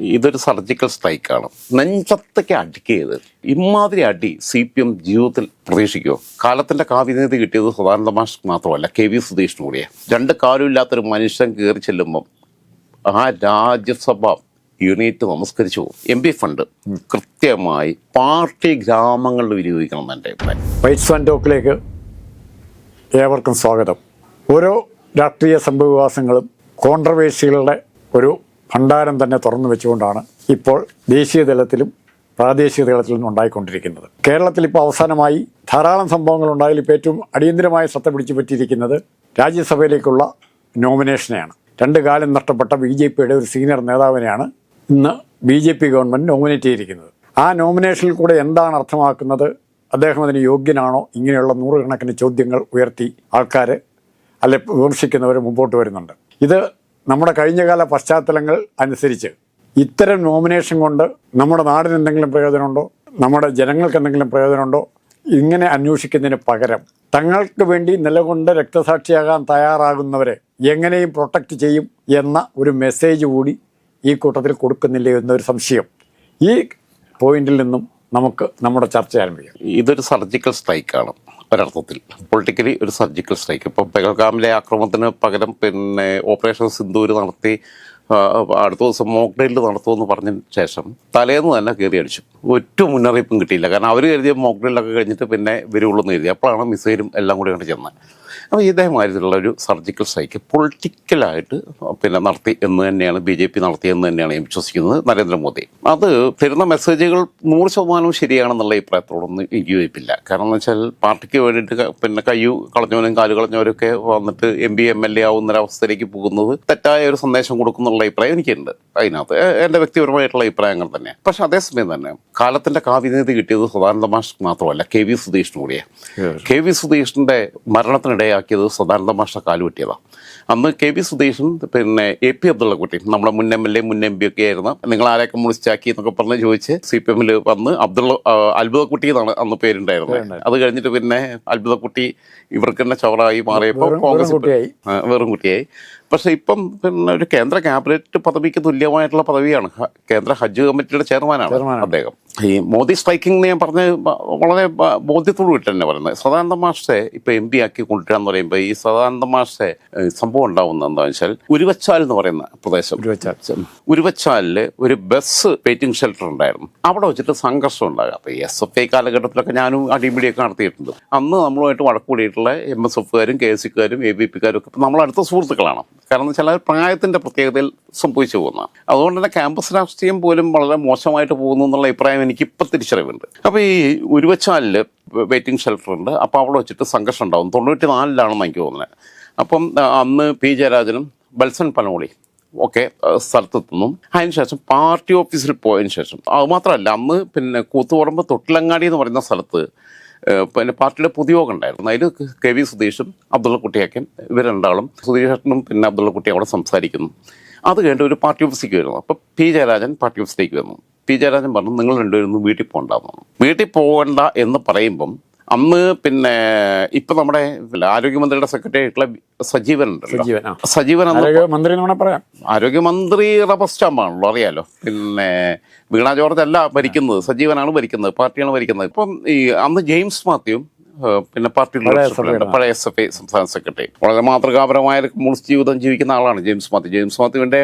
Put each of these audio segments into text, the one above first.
ഇതൊരു സർജിക്കൽ സ്ട്രൈക്കാണ് നെഞ്ചത്തേക്ക് അടിക്കിയത് ഇമാതിരി അടി സി പി എം ജീവിതത്തിൽ പ്രതീക്ഷിക്കുമോ കാലത്തിന്റെ കാവ്യനീതി കിട്ടിയത് സദാനന്ദ മാഷ് മാത്രമല്ല കെ വി സുധീഷിനും കൂടിയാണ് രണ്ട് കാലും ഇല്ലാത്തൊരു മനുഷ്യൻ കയറി ചെല്ലുമ്പം ആ രാജ്യസഭ യൂണിറ്റ് നമസ്കരിച്ചു. പോകും എം പി ഫണ്ട് കൃത്യമായി പാർട്ടി ഗ്രാമങ്ങളിൽ വിനിയോഗിക്കണം എന്റെ അഭിപ്രായം. വൈറ്റ്സ് ടോക്കിലേക്ക് ഏവർക്കും സ്വാഗതം. ഓരോ രാഷ്ട്രീയ സംഭവവികാസങ്ങളും കോൺട്രവേഴ്സികളുടെ ഒരു ഭണ്ഡാരം തന്നെ തുറന്നു വെച്ചുകൊണ്ടാണ് ഇപ്പോൾ ദേശീയ തലത്തിലും പ്രാദേശിക തലത്തിലും ഉണ്ടായിക്കൊണ്ടിരിക്കുന്നത്. കേരളത്തിൽ ഇപ്പോൾ അവസാനമായി ധാരാളം സംഭവങ്ങൾ ഉണ്ടായാൽ ഇപ്പോൾ ഏറ്റവും അടിയന്തരമായ ശ്രദ്ധ പിടിച്ചു പറ്റിയിരിക്കുന്നത് രാജ്യസഭയിലേക്കുള്ള നോമിനേഷനെയാണ്. രണ്ട് കാലം നഷ്ടപ്പെട്ട ബി ജെ പിയുടെ ഒരു സീനിയർ നേതാവിനെയാണ് ഇന്ന് B J P government nominate ചെയ്തിരിക്കുന്നത്. ആ നോമിനേഷനിൽ കൂടെ എന്താണ് അർത്ഥമാക്കുന്നത്? അദ്ദേഹം അതിന് യോഗ്യനാണോ? ഇങ്ങനെയുള്ള നൂറുകണക്കിന് ചോദ്യങ്ങൾ ഉയർത്തി ആൾക്കാർ അല്ലെ വിമർശിക്കുന്നവർ മുമ്പോട്ട് വരുന്നുണ്ട്. ഇത് നമ്മുടെ കഴിഞ്ഞകാല പശ്ചാത്തലങ്ങൾ അനുസരിച്ച് ഇത്തരം നോമിനേഷൻ കൊണ്ട് നമ്മുടെ നാടിന് എന്തെങ്കിലും പ്രയോജനമുണ്ടോ? നമ്മുടെ ജനങ്ങൾക്ക് എന്തെങ്കിലും പ്രയോജനമുണ്ടോ? ഇങ്ങനെ അന്വേഷിക്കുന്നതിന് പകരം തങ്ങൾക്ക് വേണ്ടി നിലകൊണ്ട് രക്തസാക്ഷിയാകാൻ തയ്യാറാകുന്നവരെ എങ്ങനെയും പ്രൊട്ടക്റ്റ് ചെയ്യും എന്ന ഒരു മെസ്സേജ് കൂടി ഈ കൂട്ടത്തിൽ കൊടുക്കുന്നില്ലേ എന്നൊരു സംശയം. ഈ പോയിന്റിൽ നിന്നും നമുക്ക് നമ്മുടെ ചർച്ച ആരംഭിക്കാം. ഇതൊരു സർജിക്കൽ സ്ട്രൈക്കാണ് ഒരർത്ഥത്തിൽ പൊളിറ്റിക്കലി ഒരു സർജിക്കൽ സ്ട്രൈക്ക് ഇപ്പോൾ പെഹൽഗാമിലെ ആക്രമണത്തിന് പകരം പിന്നെ ഓപ്പറേഷൻ സിന്ധൂര് നടത്തി അടുത്ത ദിവസം മോക്ക് ഡ്രിൽ നടത്തുമെന്ന് പറഞ്ഞ ശേഷം തലേന്ന് തന്നെ കയറി അടിച്ചു ഒറ്റ മുന്നറിയിപ്പും കിട്ടിയില്ല. കാരണം അവർ കരുതിയ മോക്ക് കഴിഞ്ഞിട്ട് പിന്നെ വരുള്ളൂ എന്ന് കരുതി അപ്പോഴാണ് മിസൈലും എല്ലാം കൂടി കണ്ട് ചെന്നത്. അപ്പോൾ ഇതേമാതിരിയുള്ള ഒരു സർജിക്കൽ സ്ട്രൈക്ക് പൊളിറ്റിക്കലായിട്ട് പിന്നെ നടത്തി എന്ന് തന്നെയാണ് ബി ജെ പി നടത്തിയെന്ന് തന്നെയാണ് ഞാൻ വിശ്വസിക്കുന്നത് നരേന്ദ്രമോദി. അത് തരുന്ന മെസ്സേജുകൾ നൂറ് ശതമാനവും ശരിയാണെന്നുള്ള അഭിപ്രായത്തോടൊന്നും എനിക്ക് യോജിപ്പില്ല. കാരണം എന്ന് വെച്ചാൽ പാർട്ടിക്ക് വേണ്ടിയിട്ട് പിന്നെ കയ്യു കളഞ്ഞവനും കാൽ കളഞ്ഞവരും ഒക്കെ വന്നിട്ട് M P M L A ആവുന്ന ഒരവസ്ഥയിലേക്ക് പോകുന്നത് തെറ്റായ ഒരു സന്ദേശം കൊടുക്കുന്നുള്ള അഭിപ്രായം എനിക്കുണ്ട് അതിനകത്ത്. എന്റെ വ്യക്തിപരമായിട്ടുള്ള അഭിപ്രായങ്ങൾ തന്നെ പക്ഷെ അതേസമയം തന്നെ കാലത്തിന്റെ കാവ്യനീതി കിട്ടിയത് സദാനന്ദ മാഷ് മാത്രമല്ല കെ വി സുധീഷിനും കൂടിയാണ് കെ വി സുധീഷിന്റെ മരണത്തിനിടയാക്കിയത് സദാനന്ദ മാഷ കാലുപറ്റിയതാണ് അന്ന് കെ വി സുധീഷൻ പിന്നെ എ പി അബ്ദുള്ളക്കുട്ടി നമ്മുടെ മുൻ എം എൽ എ മുൻ എം പി ഒക്കെ ആയിരുന്നു. നിങ്ങൾ ആരെ കമ്മ്യൂണിസ്റ്റാക്കി എന്നൊക്കെ പറഞ്ഞ് ചോദിച്ച് സി പി എമ്മിൽ വന്ന് അബ്ദുള്ള അത്ഭുതക്കുട്ടി എന്നാണ് അന്ന് പേരുണ്ടായിരുന്നത്. അത് കഴിഞ്ഞിട്ട് പിന്നെ അത്ഭുതക്കുട്ടി ഇവർക്ക് തന്നെ ചവറായി മാറിയപ്പോൾ കോൺഗ്രസ് കോൺഗ്രസ് വെറും കുട്ടിയായി. വെറും ഇപ്പം പിന്നെ ഒരു കേന്ദ്ര ക്യാബിനറ്റ് പദവിക്ക് തുല്യമായിട്ടുള്ള പദവിയാണ് കേന്ദ്ര ഹജ്ജ് കമ്മിറ്റിയുടെ ചെയർമാനാണ്. അദ്ദേഹം ഈ മോദി സ്ട്രൈക്കിംഗ് എന്ന് ഞാൻ പറഞ്ഞ വളരെ ബോധ്യത്തോടു കൂടി തന്നെ പറയുന്നത്. സദാനന്ദ മാഷെ ഇപ്പൊ എം പി ആക്കി കൊണ്ടുവരാന്ന് പറയുമ്പോൾ ഈ സദാനന്ദ മാഷെ സംഭവം ഉണ്ടാവുന്നത് എന്താണെന്ന് വെച്ചാൽ ഉരുവച്ചാൽ എന്ന് പറയുന്ന പ്രദേശം. ഉരുവച്ചാലിൽ ഒരു ബസ് വെയിറ്റിംഗ് ഷെൽട്ടർ ഉണ്ടായിരുന്നു. അവിടെ വെച്ചിട്ട് സംഘർഷം ഉണ്ടാകുക അപ്പൊ എസ് എഫ് ഐ കാലഘട്ടത്തിലൊക്കെ ഞാനും അടിപിടിയൊക്കെ നടത്തിയിട്ടുണ്ട്. അന്ന് നമ്മളുമായിട്ട് വഴക്ക് കൂടിയിട്ടുള്ള എം എസ് എഫുകാരും കെ എസ് സിക്കാരും എ ബി പിക്കാരും ഒക്കെ നമ്മൾ അടുത്ത സുഹൃത്തുക്കളാണ്. കാരണം എന്ന് വെച്ചാൽ പ്രായത്തിന്റെ പ്രത്യേകതയിൽ സംഭവിച്ചു പോകുന്ന അതുകൊണ്ട് തന്നെ ക്യാമ്പസ് രാഷ്ട്രീയം പോലും വളരെ മോശമായിട്ട് പോകുന്നു എന്നുള്ള അഭിപ്രായം എനിക്ക് ഇപ്പം തിരിച്ചറിവുണ്ട്. അപ്പോൾ ഈ ഉരുവച്ചാലിൽ വെയിറ്റിംഗ് ഷെൽട്ടർ ഉണ്ട്. അപ്പോൾ അവിടെ വെച്ചിട്ട് സംഘർഷം ഉണ്ടാവും. തൊണ്ണൂറ്റി നാലിലാണെന്ന് എനിക്ക് തോന്നുന്നത് അപ്പം അന്ന് പി ജയരാജനും ബൽസൻ പനോളി ഒക്കെ സ്ഥലത്തെത്തുന്നു. അതിനുശേഷം പാർട്ടി ഓഫീസിൽ പോയതിന് ശേഷം അതുമാത്രമല്ല അന്ന് പിന്നെ കൂത്തുപറമ്പ് തൊട്ടിലങ്ങാടി എന്ന് പറയുന്ന സ്ഥലത്ത് പിന്നെ പാർട്ടിയുടെ പൊതുയോഗം ഉണ്ടായിരുന്നു. അതിൽ കെ വി സുധീഷും അബ്ദുള്ള കുട്ടിയാക്കും ഇവർ രണ്ടാളും സുധീഷേട്ടനും പിന്നെ അബ്ദുള്ള കുട്ടി അവിടെ സംസാരിക്കുന്നു. അത് കഴിഞ്ഞിട്ട് ഒരു പാർട്ടി ഓഫീസിലേക്ക് വരുന്നു. അപ്പോൾ പി ജയരാജൻ പാർട്ടി ഓഫീസിലേക്ക് വന്നു പി ജയരാജൻ പറഞ്ഞു നിങ്ങൾ രണ്ടുപേരും വീട്ടിൽ പോകണ്ടെന്ന്. വീട്ടിൽ പോകണ്ട എന്ന് പറയുമ്പം അന്ന് പിന്നെ ഇപ്പൊ നമ്മുടെ ആരോഗ്യമന്ത്രിയുടെ സെക്രട്ടറി ആയിട്ടുള്ള സജീവൻ ഉണ്ടല്ലോ. സജീവൻ, മന്ത്രി പറയാം. ആരോഗ്യമന്ത്രിയുടെ ഫസ്റ്റ് സ്റ്റാമ്പാണല്ലോ അറിയാലോ. പിന്നെ വീണ ജോർജ് അല്ല ഭരിക്കുന്നത് സജീവനാണ് ഭരിക്കുന്നത് പാർട്ടിയാണ് ഭരിക്കുന്നത്. ഇപ്പം ഈ അന്ന് ജെയിംസ് മാത്യു പിന്നെ പാർട്ടിയുടെ പഴയ എസ് എഫ് ഐ സംസ്ഥാന സെക്രട്ടറി. വളരെ മാതൃകാപരമായ കമ്മ്യൂണിസ്റ്റ് ജീവിതം ജീവിക്കുന്ന ആളാണ് ജെയിംസ് മാത്യു. ജെയിംസ് മാത്യുവിന്റെ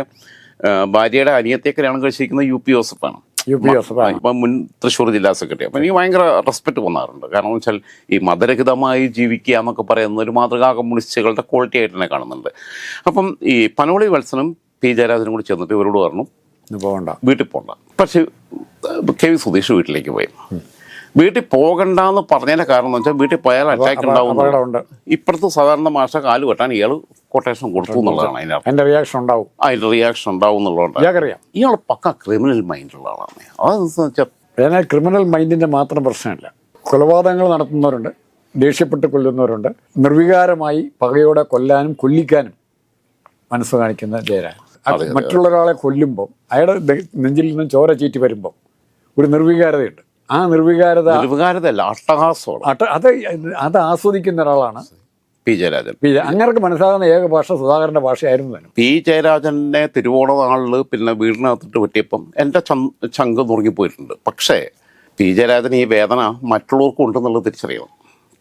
ഭാര്യയുടെ അനിയത്തെ കല്യാണം കഴിച്ചിരിക്കുന്നത് യു പി ജോസഫാണ്. യു പി ജോസഫ് ആ. ഇപ്പം മുൻ തൃശ്ശൂർ ജില്ലാ സെക്രട്ടറി. അപ്പം എനിക്ക് ഭയങ്കര റെസ്പെക്ട് വന്നാറുണ്ട് കാരണം എന്ന് വെച്ചാൽ ഈ മതരഹിതമായി ജീവിക്കുക എന്നൊക്കെ പറയുന്ന ഒരു മാതൃകാ കമ്മ്യൂണിസ്റ്റുകളുടെ ക്വാളിറ്റി ആയിട്ട് തന്നെ കാണുന്നുണ്ട്. അപ്പം ഈ പനോളി വത്സനും പി ജയരാജനും കൂടി ചെന്നിട്ട് ഇവരോട് പറഞ്ഞു പോകണ്ട. വീട്ടിൽ പോകണ്ട പക്ഷേ കെ വി സുധീഷ് വീട്ടിലേക്ക് പോയി. വീട്ടിൽ പോകണ്ട എന്ന് പറഞ്ഞതിന്റെ കാരണം എന്ന് വെച്ചാൽ വീട്ടിൽ പോയാൽ അറ്റാക്ക് ഉണ്ടാവും ഇപ്പോഴത്തെ ഇപ്പുറത്ത് സാധാരണ മാഷ കാൽ വെട്ടാൻ ഇയാൾ കൊട്ടേഷൻ കൊടുത്തു എന്നുള്ളതാണ് അതിനർത്ഥം അതിന്റെ റിയാക്ഷൻ ഉണ്ടാവും. അതിന്റെ റിയാക്ഷൻ ഉണ്ടാവും എന്നുള്ളതുകൊണ്ട് ഇയാൾ പക്ക ക്രിമിനൽ മൈൻഡുള്ള ആളാണ്. അതെന്ന് വെച്ചാൽ ക്രിമിനൽ മൈൻഡിന്റെ മാത്രം പ്രശ്നമില്ല. കൊലപാതകങ്ങൾ നടത്തുന്നവരുണ്ട് ദേഷ്യപ്പെട്ട് കൊല്ലുന്നവരുണ്ട്. നിർവികാരമായി പകയോടെ കൊല്ലാനും കൊല്ലിക്കാനും മനസ്സ് കാണിക്കുന്ന ജയരാജൻ. അത് മറ്റുള്ള ഒരാളെ കൊല്ലുമ്പോൾ അയാളുടെ നെഞ്ചിൽ നിന്നും ചോര ചീറ്റി വരുമ്പോൾ ഒരു നിർവികാരതയുണ്ട്. ആ നിർവികാരത നിർവികാരതല്ല അട്ടഹാസമാണ്. അട്ട- അത് അത് ആസ്വദിക്കുന്ന ഒരാളാണ്. പി ജയരാജൻ. പി അങ്ങനെ മനസ്സിലാകുന്ന ഏക ഭാഷ സുധാകരന്റെ ഭാഷയായിരുന്നു തന്നെ പി ജയരാജനെ തിരുവോണ നാളിൽ പിന്നെ വീടിനകത്തിട്ട് വെട്ടിയപ്പം എന്റെ ചങ്ക് നുറുങ്ങിപ്പോയിട്ടുണ്ട് പക്ഷേ പി ജയരാജൻ ഈ വേദന മറ്റുള്ളവർക്കും ഉണ്ടെന്നുള്ളത് തിരിച്ചറിയണം.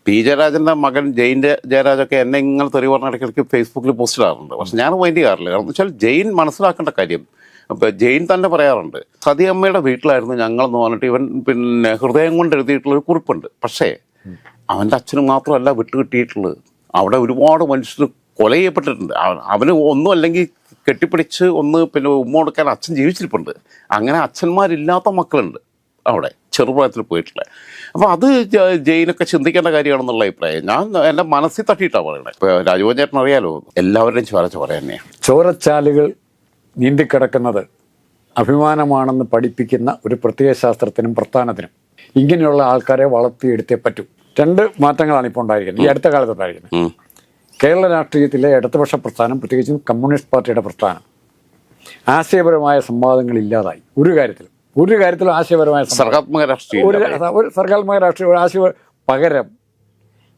പി ജയരാജന്റെ മകൻ ജെയിൻ ജയ- ജയരാജൊക്കെ എന്നെ ഇങ്ങനെ തെറി പറഞ്ഞ ഇടയ്ക്കിടയ്ക്ക് ഫേസ്ബുക്കിൽ പോസ്റ്റ് ഇടാറുണ്ട് പക്ഷെ ഞാൻ മൈൻഡ് ചെയ്യാറില്ല. കാരണം എന്ന് വെച്ചാൽ ജെയിൻ മനസ്സിലാക്കേണ്ട കാര്യം അപ്പം ജെയിൻ തന്നെ പറയാറുണ്ട് സതിയമ്മയുടെ വീട്ടിലായിരുന്നു ഞങ്ങളെന്ന് പറഞ്ഞിട്ട് ഇവൻ പിന്നെ ഹൃദയം കൊണ്ട് എഴുതിയിട്ടുള്ള ഒരു കുറിപ്പുണ്ട്. പക്ഷേ അവന്റെ അച്ഛന് മാത്രമല്ല വിട്ടുകിട്ടിയിട്ടുള്ളത്. അവിടെ ഒരുപാട് മനുഷ്യർ കൊല ചെയ്യപ്പെട്ടിട്ടുണ്ട്. അവന് ഒന്നും അല്ലെങ്കിൽ കെട്ടിപ്പിടിച്ച് ഒന്ന് പിന്നെ ഉമ്മ കൊടുക്കാൻ അച്ഛൻ ജീവിച്ചിരിപ്പുണ്ട്. അങ്ങനെ അച്ഛന്മാരില്ലാത്ത മക്കളുണ്ട് അവിടെ ചെറുപ്രായത്തിൽ പോയിട്ടില്ല അപ്പോൾ അത് ജയിനൊക്കെ ചിന്തിക്കേണ്ട കാര്യമാണെന്നുള്ള അഭിപ്രായം. ഞാൻ എന്റെ മനസ്സിൽ തട്ടിയിട്ടാണ് പറയുന്നത് ഇപ്പോൾ രാജഭവൻ ചേട്ടൻ അറിയാലോ എല്ലാവരുടെയും ചോര ചോര തന്നെയാണ് ചോരച്ചാലുകൾ നീന്തിക്കിടക്കുന്നത് അഭിമാനമാണെന്ന് പഠിപ്പിക്കുന്ന ഒരു പ്രത്യയ ശാസ്ത്രത്തിനും പ്രസ്ഥാനത്തിനും ഇങ്ങനെയുള്ള ആൾക്കാരെ വളർത്തിയെടുത്തേ പറ്റൂ. രണ്ട് മാറ്റങ്ങളാണ് ഇപ്പോൾ ഉണ്ടായിരിക്കുന്നത്. ഈ അടുത്ത കാലത്ത് ഉണ്ടായിരിക്കുന്നത്. കേരള രാഷ്ട്രീയത്തിലെ ഇടതുപക്ഷ പ്രസ്ഥാനം പ്രത്യേകിച്ചും കമ്മ്യൂണിസ്റ്റ് പാർട്ടിയുടെ പ്രസ്ഥാനം. ആശയപരമായ സംവാദങ്ങൾ ഇല്ലാതായി. ഒരു കാര്യത്തിലും. ഒരു കാര്യത്തിലും ആശയപരമായ സർഗാത്മക രാഷ്ട്രീയം ഒരു സർഗാത്മക രാഷ്ട്രീയം ഒരു ആശയ പകരം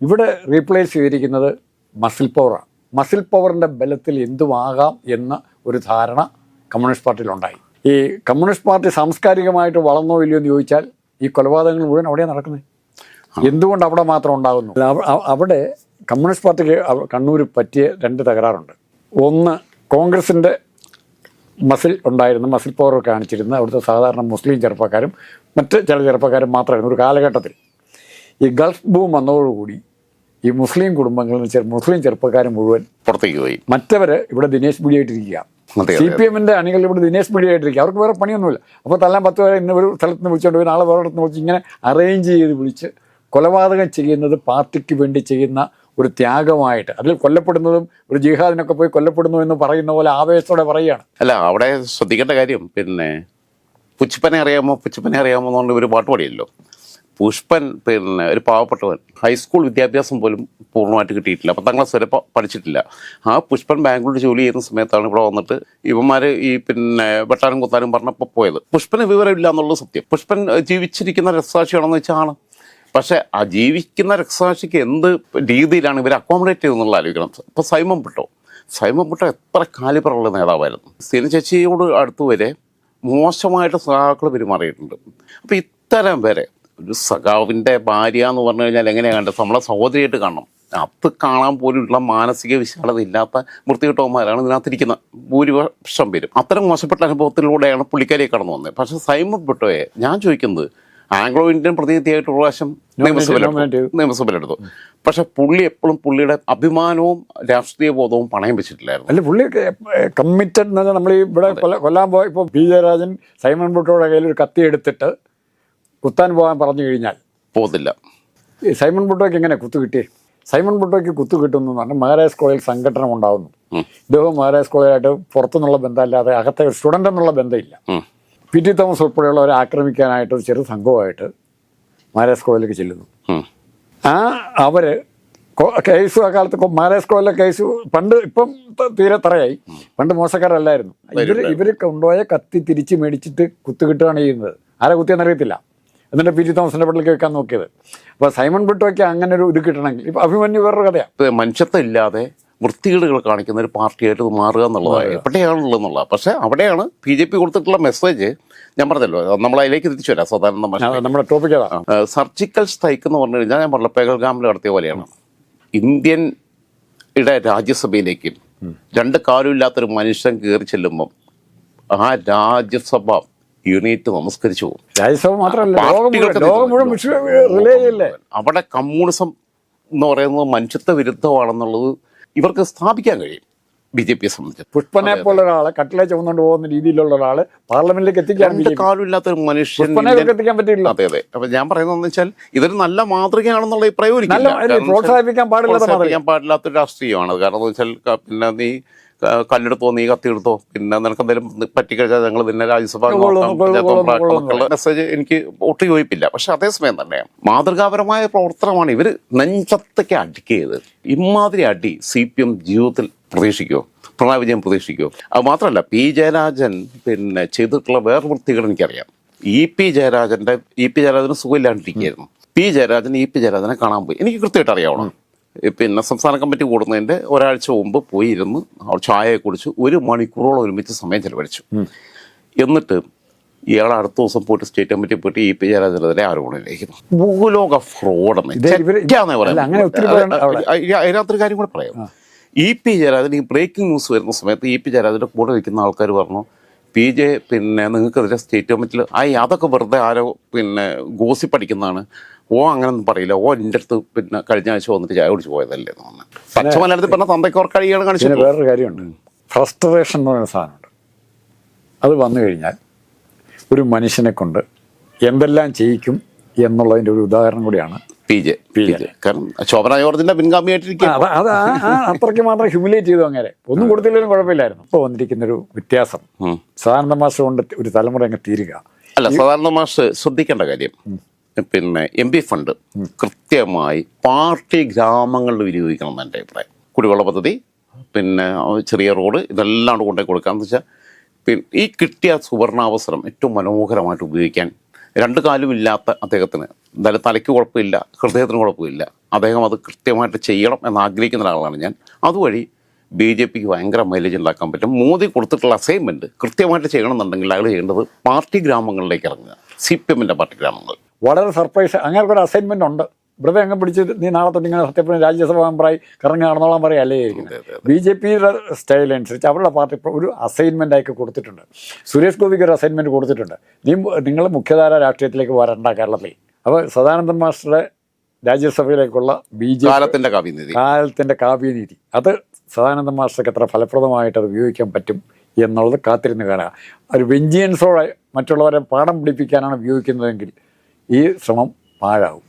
ഇവിടെ റീപ്ലേസ് ചെയ്തിരിക്കുന്നത് മസിൽ പവറാണ്. മസിൽ പവറിന്റെ ബലത്തിൽ എന്തുമാകാം എന്ന ഒരു ധാരണ കമ്മ്യൂണിസ്റ്റ് പാർട്ടിയിലുണ്ടായി. ഈ കമ്മ്യൂണിസ്റ്റ് പാർട്ടി സാംസ്കാരികമായിട്ട് വളർന്നോ ഇല്ലയോ എന്ന് ചോദിച്ചാൽ ഈ കൊലപാതകങ്ങൾ മുഴുവൻ അവിടെയാണ് നടക്കുന്നത്. എന്തുകൊണ്ട് അവിടെ മാത്രം ഉണ്ടാകുന്നു? അവ- അവ- അവിടെ കമ്മ്യൂണിസ്റ്റ് പാർട്ടിക്ക് കണ്ണൂർ പറ്റിയ രണ്ട് തകരാറുണ്ട്. ഒന്ന് കോൺഗ്രസിന്റെ മസിൽ ഉണ്ടായിരുന്ന മസിൽ പവർ കാണിച്ചിരുന്ന അവിടുത്തെ സാധാരണ മുസ്ലിം ചെറുപ്പക്കാരും മറ്റ് ചില ചെറുപ്പക്കാരും മാത്രമായിരുന്നു ഒരു കാലഘട്ടത്തിൽ. ഈ ഗൾഫ് ബൂം വന്നതോടുകൂടി ഈ മുസ്ലിം കുടുംബങ്ങളിൽ ചെറു- മുസ്ലിം ചെറുപ്പക്കാർ മുഴുവൻ പുറത്തേക്ക് പോയി. മറ്റവർ ഇവിടെ ദിനേശ് പിടിയായിട്ടിരിക്കുക. സി പി എമ്മിന്റെ അണികൾ ഇവിടെ ദിനേശ് പിടിയായിട്ടിരിക്കുക. അവർക്ക് വേറെ പണിയൊന്നുമില്ല. അപ്പോൾ തല്ലാൻ പത്ത് പേരെ ഇന്ന് ഒരു സ്ഥലത്ത് നിന്ന് വിളിച്ചുകൊണ്ട് പോയി നാളെ വേറെ ഇടത്ത് വിളിച്ച് ഇങ്ങനെ അറേഞ്ച് ചെയ്ത് വിളിച്ച് കൊലപാതകം ചെയ്യുന്നത് പാർട്ടിക്ക് വേണ്ടി ചെയ്യുന്ന ഒരു ത്യാഗമായിട്ട്. അതിൽ കൊല്ലപ്പെടുന്നതും ഒരു ജിഹാദിനൊക്കെ പോയി കൊല്ലപ്പെടുന്നു എന്ന് പറയുന്ന പോലെ ആവേശത്തോടെ പറയുകയാണ്. അല്ല അവിടെ ശ്രദ്ധിക്കേണ്ട കാര്യം പിന്നെ പുച്ചപ്പനെ അറിയാമോ? പുച്ചപ്പനെ അറിയാമോ എന്നുകൊണ്ട് ഒരു പാട്ട് പാടിയല്ലോ പുഷ്പൻ പിന്നെ ഒരു പാവപ്പെട്ടവൻ. ഹൈസ്കൂൾ വിദ്യാഭ്യാസം പോലും പൂർണമായിട്ട് കിട്ടിയിട്ടില്ല. പത്താം വരെ പഠിച്ചിട്ടില്ല. ആ പുഷ്പൻ ബാംഗ്ലൂർ ജോലി ചെയ്യുന്ന സമയത്താണ് ഇവിടെ വന്നിട്ട് ഇവന്മാർ ഈ പിന്നെ വെട്ടാനും കുത്താനും പറഞ്ഞപ്പോൾ പോയത്. പുഷ്പന് വിവരമില്ല എന്നുള്ളത് സത്യം. പുഷ്പൻ ജീവിച്ചിരിക്കുന്ന രക്തസാക്ഷിയാണെന്ന് വെച്ചാൽ ആണ്. പക്ഷെ ആ ജീവിക്കുന്ന രക്തസാക്ഷിക്ക് എന്ത് രീതിയിലാണ് ഇവർ അക്കോമഡേറ്റ് ചെയ്തെന്നുള്ള ആലോചിക്കണം. ഇപ്പൊ സൈമൻ പിട്ടോ സൈമൻ പിട്ടോ എത്ര കാലിബറുള്ള നേതാവായിരുന്നു. സീന ചേച്ചിയോട് അടുത്തുവരെ മോശമായിട്ട് സഹാക്കൾ പെരുമാറിയിട്ടുണ്ട്. അപ്പൊ ഇത്തരം പേരെ ഒരു സഖാവിന്റെ ഭാര്യ എന്ന് പറഞ്ഞു കഴിഞ്ഞാൽ എങ്ങനെയാണ് കണ്ടത്? നമ്മളെ സഹോദരിയായിട്ട് കാണണം. അത് കാണാൻ പോലുള്ള മാനസിക വിശാലത ഇല്ലാത്ത വൃത്തികെട്ടവന്മാരാണ് ഇതിനകത്തിരിക്കുന്ന ഭൂരിപക്ഷം പേരും. അത്തരം മോശപ്പെട്ട അനുഭവത്തിലൂടെയാണ് പുള്ളിക്കാരിയെ കടന്നു വന്നത്. പക്ഷെ പിട്ടോയെ ഞാൻ ചോദിക്കുന്നത് ആംഗ്ലോ ഇന്ത്യൻ പ്രതിനിധിയായിട്ട് ഒരു പ്രാവശ്യം നിയമസഭയിലെടുത്തു പക്ഷെ പുള്ളി എപ്പോഴും പുള്ളിയുടെ അഭിമാനവും രാഷ്ട്രീയ ബോധവും പണയം വെച്ചിട്ടില്ലായിരുന്നു. അല്ല പുള്ളി കമ്മിറ്റഡ് എന്ന് പറഞ്ഞാൽ നമ്മൾ ഇവിടെ കൊല്ല- കൊല്ലാൻ പോയി ഇപ്പോൾ ബി ജയരാജൻ സൈമൺ ബുട്ടോയുടെ കയ്യിൽ ഒരു കത്തി എടുത്തിട്ട് കുത്താൻ പോകാൻ പറഞ്ഞു കഴിഞ്ഞാൽ? പോകത്തില്ല ഈ സൈമൺ ബുട്ടോയ്ക്ക് എങ്ങനെ കുത്തു കിട്ടി? സൈമൺ ബുട്ടോയ്ക്ക് കുത്തു കിട്ടുന്നു എന്ന് പറഞ്ഞാൽ മഹാരാജ് കോളേജിൽ സംഘടന ഉണ്ടാകുന്നു. ഇദ്ദേഹം മഹാരാജ് കോളേജായിട്ട് പുറത്തുനിന്നുള്ള ബന്ധമല്ലാതെ അകത്തെ സ്റ്റുഡന്റ് എന്നുള്ള ബന്ധമില്ല. പി ടി തോമസ് ഉൾപ്പെടെയുള്ളവരെ ആക്രമിക്കാനായിട്ട് ഒരു ചെറു സംഘവുമായിട്ട് മഹാരാജ് കോളേജിലേക്ക് ചെല്ലുന്നു. ആ അവർ കേസ് ആ കാലത്ത് മഹാരാജ് കോളിലെ കേസ് പണ്ട് ഇപ്പം തീരെ തറയായി. പണ്ട് മോശക്കാരല്ലായിരുന്നു. ഇവർ ഇവർ കൊണ്ടുപോയ കത്തി തിരിച്ച് മേടിച്ചിട്ട് കുത്തുകിട്ടുകയാണ് ചെയ്യുന്നത്. ആരെ കുത്തിയെന്ന് അറിയത്തില്ല. എന്നിട്ട് പി ജി തോമസിന്റെ പടൽ വെക്കാൻ നോക്കിയത്. അപ്പോൾ സൈമൺ ബിട്ടോയ്ക്ക് അങ്ങനെ ഒരു ഇത് കിട്ടണമെങ്കിൽ ഇപ്പൊ അഭിമന്യു വേറൊരു കഥയാണ് മനുഷ്യത്വം ഇല്ലാതെ വൃത്തികേടുകൾ കാണിക്കുന്ന ഒരു പാർട്ടിയായിട്ട് ഇത് മാറുക എന്നുള്ളതാണ്. എവിടെയാണുള്ളതെന്നുള്ളത് പക്ഷെ അവിടെയാണ് ബി ജെ പി കൊടുത്തിട്ടുള്ള മെസ്സേജ് ഞാൻ പറഞ്ഞല്ലോ നമ്മൾ അതിലേക്ക് തിരിച്ചു വരാം സാധാരണ നമ്മുടെ ടോപ്പിക് സർജിക്കൽ സ്ട്രൈക്ക് എന്ന് പറഞ്ഞു കഴിഞ്ഞാൽ ഞാൻ പറഞ്ഞ പേഗൽഗാമിൽ നടത്തിയ പോലെയാണ്. ഇന്ത്യൻ ഇടെ രാജ്യസഭയിലേക്ക് രണ്ട് കാലുമില്ലാത്തൊരു മനുഷ്യൻ കയറി ചെല്ലുമ്പം ആ രാജ്യസഭ യൂണിറ്റ് നമസ്കരിച്ചു പോകും. രാജ്യസഭ മാത്രമല്ല അവിടെ കമ്മ്യൂണിസം എന്ന് പറയുന്നത് മനുഷ്യത്വ വിരുദ്ധമാണെന്നുള്ളത് ഇവർക്ക് സ്ഥാപിക്കാൻ കഴിയും ബി ജെ പിയെ സംബന്ധിച്ച്. പുഷ്പനെ പോലെ ഒരാളെ കട്ടിലെ ചുമന്നുകൊണ്ട് പോകുന്ന രീതിയിലുള്ള ഒരാളെ പാർലമെന്റിലേക്ക് എത്തിക്കാൻ രണ്ട് കാലുമില്ലാത്തൊരു മനുഷ്യൻ എത്തിക്കാൻ പറ്റില്ല അതെ അതെ. അപ്പൊ ഞാൻ പറയുന്നതെന്ന് വെച്ചാൽ ഇതൊരു നല്ല മാതൃകയാണെന്നുള്ള പ്രയോജനം പ്രോത്സാഹിപ്പിക്കാൻ പാടില്ലാത്ത പാടില്ലാത്ത രാഷ്ട്രീയമാണ്. കാരണം എന്ന് വെച്ചാൽ പിന്നെ നീ കല്ലെടുത്തോ നീ കത്തിയെടുത്തോ പിന്നെ നിനക്ക് എന്തെങ്കിലും പറ്റിക്കഴിഞ്ഞാൽ ഞങ്ങൾ നിന്നെ രാജ്യസഭ. മെസ്സേജ് എനിക്ക് ഒട്ടും യോജിപ്പില്ല പക്ഷെ അതേസമയം തന്നെ മാതൃകാപരമായ പ്രവർത്തനമാണ് ഇവർ നെഞ്ചത്തേക്ക് അടിക്കിയത് ഇമാതിരി അടി സി പി എം ജീവിതത്തിൽ പ്രതീക്ഷിക്കുമോ പിണറായി വിജയൻ പ്രതീക്ഷിക്കുമോ അത് മാത്രമല്ല പി ജയരാജൻ പിന്നെ ചെയ്തിട്ടുള്ള വേറെ വൃത്തികൾ എനിക്കറിയാം. ഇ പി ജയരാജന്റെ ഇ പി ജയരാജന് സുഖമില്ലാണ്ടിരിക്കുകയായിരുന്നു. പി ജയരാജൻ ഇ പി ജയരാജനെ കാണാൻ പോയി. എനിക്ക് കൃത്യമായിട്ട് അറിയാവണം പിന്നെ സംസ്ഥാന കമ്മിറ്റി കൂടുന്നതിന്റെ ഒരാഴ്ച മുമ്പ് പോയി ഇരുന്ന് ചായ കുടിച്ച്. ഒരു മണിക്കൂറോളം ഒരുമിച്ച് സമയം ചെലവഴിച്ചു. എന്നിട്ട് ഇയാൾ അടുത്ത ദിവസം പോയിട്ട് സ്റ്റേറ്റ് കമ്മിറ്റി പോയിട്ട് ഇ പി ജയരാജനെതിരെ ആരോപണയിലേക്ക് ഭൂലോക ഫ്രോഡ് ഇത് ഇവർ അല്ല, അങ്ങനെ ഒത്തിരി പേരുണ്ട് അവിടെ. അതിനകത്തൊരു കാര്യം കൂടെ പറയാം. ഇ പി ജയരാജൻ ഈ ബ്രേക്കിംഗ് ന്യൂസ് വരുന്ന സമയത്ത് ഇ പി ജയരാജന്റെ കൂടെ നിൽക്കുന്ന ആൾക്കാർ പറഞ്ഞു പി ജെ പിന്നെ നിങ്ങൾക്കെതിരെ സ്റ്റേറ്റ് കമ്മിറ്റിയിൽ ആയി അതൊക്കെ വെറുതെ ആരോ പിന്നെ ഗോസി പഠിക്കുന്നതാണ് ഓ അങ്ങനൊന്നും പറയില്ല. ഓ എന്റെ അടുത്ത് പിന്നെ കഴിഞ്ഞ ആഴ്ച വന്നിട്ട് ചായ കുടിച്ച് പോയതല്ലേ എന്ന് പറഞ്ഞു. പച്ച മലയാളത്തിൽ പറഞ്ഞ തന്തയ്ക്ക് കഴിയാണ് പിന്നെ കാണിച്ചു വേറൊരു കാര്യമുണ്ട്. ഫ്രസ്ട്രേഷൻ എന്ന് പറയുന്ന സാധനമുണ്ട് അത് വന്നു കഴിഞ്ഞാൽ ഒരു മനുഷ്യനെ കൊണ്ട് എന്തെല്ലാം ചെയ്യിക്കും എന്നുള്ളതിന്റെ ഒരു ഉദാഹരണം കൂടിയാണ് പി ജെ പി ജെ. കാരണം ശോഭന ജോർജിന്റെ പിൻഗാമിയായിട്ടിരിക്കുക അത് അത്രയ്ക്ക് മാത്രം ഹ്യൂമിലേറ്റ് ചെയ്തു അങ്ങനെ. ഒന്നും കൊടുത്തില്ലെങ്കിലും കുഴപ്പമില്ലായിരുന്നു. ഇപ്പോൾ വന്നിരിക്കുന്നൊരു വ്യത്യാസം. സാധാരണ മാസം കൊണ്ട് ഒരു തലമുറ അങ്ങ് തീരുക. അല്ല സാധാരണ മാഷ് ശ്രദ്ധിക്കേണ്ട കാര്യം. പിന്നെ എം പി ഫണ്ട് കൃത്യമായി പാർട്ടി ഗ്രാമങ്ങളിൽ വിനിയോഗിക്കണം എന്ന് എന്റെ അഭിപ്രായം. കുടിവെള്ള പദ്ധതി പിന്നെ ചെറിയ റോഡ് ഇതെല്ലാം കൂടെ കൊടുക്കുക കൊടുക്കാന്ന് വെച്ചാൽ പിന്നെ ഈ കിട്ടിയ സുവർണാവസരം ഏറ്റവും മനോഹരമായിട്ട് ഉപയോഗിക്കാൻ രണ്ട് കാലും ഇല്ലാത്ത അദ്ദേഹത്തിന് എന്തായാലും തലയ്ക്ക് കുഴപ്പമില്ല ഹൃദയത്തിന് കുഴപ്പമില്ല. അദ്ദേഹം അത് കൃത്യമായിട്ട് ചെയ്യണം എന്ന് ആഗ്രഹിക്കുന്ന ഒരാളാണ് ഞാൻ. അതുവഴി ബി ജെ പിക്ക് ഭയങ്കര മൈലേജ് ഉണ്ടാക്കാൻ പറ്റും. മോദി കൊടുത്തിട്ടുള്ള അസൈൻമെന്റ് കൃത്യമായിട്ട് ചെയ്യണമെന്നുണ്ടെങ്കിൽ അയാൾ ചെയ്യേണ്ടത് പാർട്ടി ഗ്രാമങ്ങളിലേക്ക് ഇറങ്ങുക. സി പി എമ്മിന്റെ പാർട്ടി ഗ്രാമങ്ങൾ. വളരെ സർപ്രൈസ്. അങ്ങനെ ഒരു അസൈൻമെന്റ് ഉണ്ട്. വെറുതെ അങ്ങ് പിടിച്ച് നീ നാളെ തൊട്ട് ഇങ്ങനെ സത്യപ്രതി രാജ്യസഭാ മെമ്പറായി കറങ്ങി നടന്നോളാം പറയല്ലേ ബി ജെ പിയുടെ സ്റ്റൈൽ അനുസരിച്ച് അവരുടെ പാർട്ടി ഒരു അസൈൻമെന്റ് ആയിട്ട് കൊടുത്തിട്ടുണ്ട്. സുരേഷ് ഗോപിക്ക് ഒരു അസൈൻമെന്റ് കൊടുത്തിട്ടുണ്ട്. നീ നിങ്ങൾ മുഖ്യധാര രാഷ്ട്രീയത്തിലേക്ക് വരണ്ട കേരളത്തിൽ. അപ്പോൾ സദാനന്ദൻ മാസ്റ്ററുടെ രാജ്യസഭയിലേക്കുള്ള ബി ജെ കാലത്തിന്റെ കാവ്യനീതി. കാലത്തിന്റെ കാവ്യനീതി. അത് സദാനന്ദ മാസ്റ്റർക്ക് എത്ര ഫലപ്രദമായിട്ട് അത് ഉപയോഗിക്കാൻ പറ്റും എന്നുള്ളത് കാത്തിരുന്ന് കാണുക. ഒരു വെഞ്ചിയൻസോടെ മറ്റുള്ളവരെ പാഠം പിടിപ്പിക്കാനാണ് ഉപയോഗിക്കുന്നതെങ്കിൽ ഈ ശ്രമം പാഴാവും.